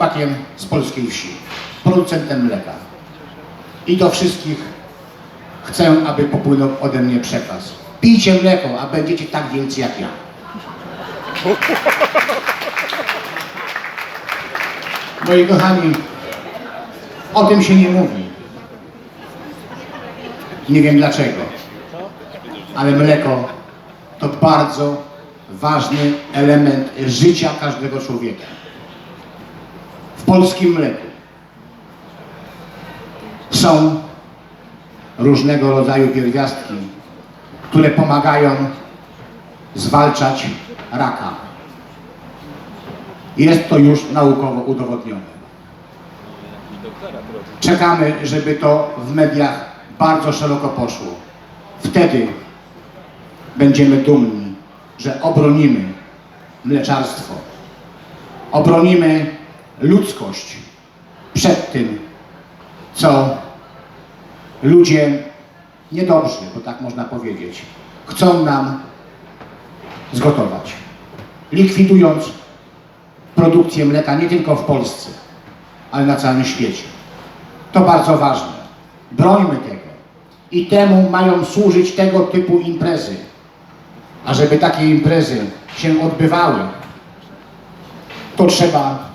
chłopakiem z polskiej wsi, producentem mleka. I do wszystkich chcę, aby popłynął ode mnie przekaz. Pijcie mleko, a będziecie tak wielcy jak ja. Moi kochani, o tym się nie mówi. Nie wiem dlaczego, ale mleko to bardzo ważny element życia każdego człowieka. Polskim mleku są różnego rodzaju pierwiastki, które pomagają zwalczać raka. Jest to już naukowo udowodnione. Czekamy, żeby to w mediach bardzo szeroko poszło. Wtedy będziemy dumni, że obronimy mleczarstwo. Obronimy ludzkość przed tym, co ludzie niedobrzy, bo tak można powiedzieć, chcą nam zgotować. Likwidując produkcję mleka nie tylko w Polsce, ale na całym świecie. To bardzo ważne. Brońmy tego. I temu mają służyć tego typu imprezy. A żeby takie imprezy się odbywały, to trzeba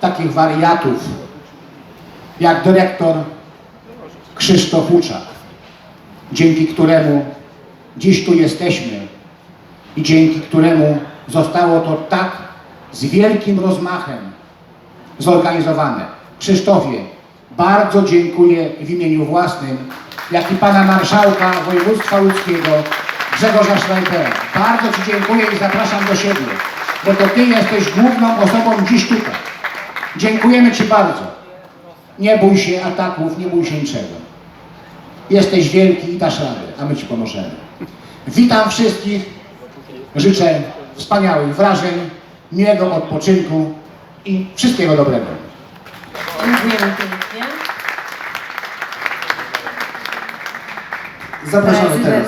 takich wariatów jak dyrektor Krzysztof Łuczak, dzięki któremu dziś tu jesteśmy i dzięki któremu zostało to tak z wielkim rozmachem zorganizowane. Krzysztofie, bardzo dziękuję w imieniu własnym, jak i pana marszałka województwa łódzkiego Grzegorza Schreitera. Bardzo Ci dziękuję i zapraszam do siebie, bo to Ty jesteś główną osobą dziś tutaj. Dziękujemy Ci bardzo. Nie bój się ataków, nie bój się niczego. Jesteś wielki i dasz radę, a my Ci pomożemy. Witam wszystkich. Życzę wspaniałych wrażeń, miłego odpoczynku i wszystkiego dobrego. Dziękujemy pięknie. Zapraszamy teraz.